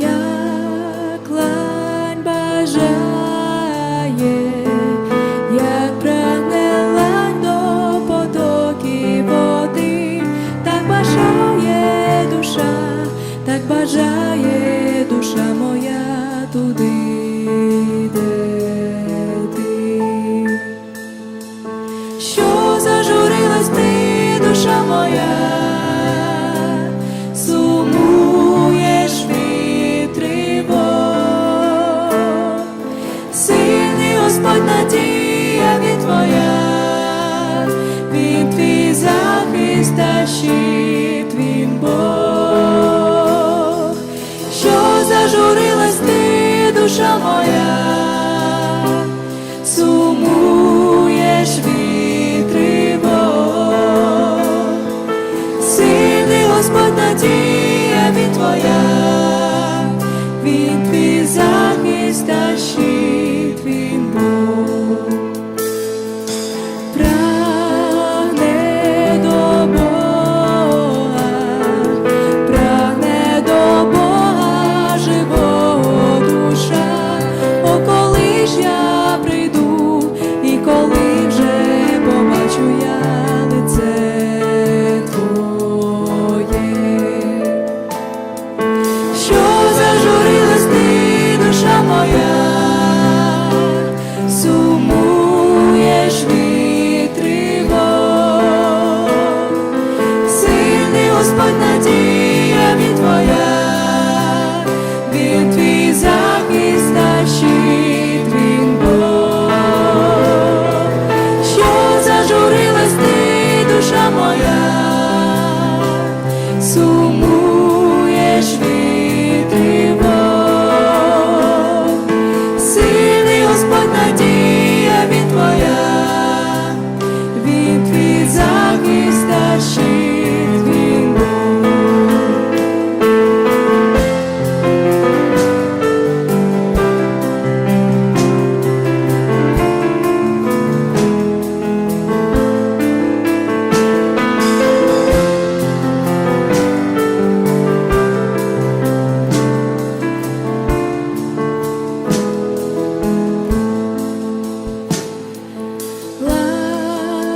як лань бажає, як прагне лань води, так бажає душа, так бажає. Твоя, він твій захист та щит, він Бог, що зажурилась ти, душа моя. Asia. yeah.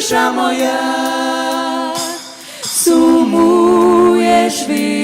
душа моя, сумуєш від.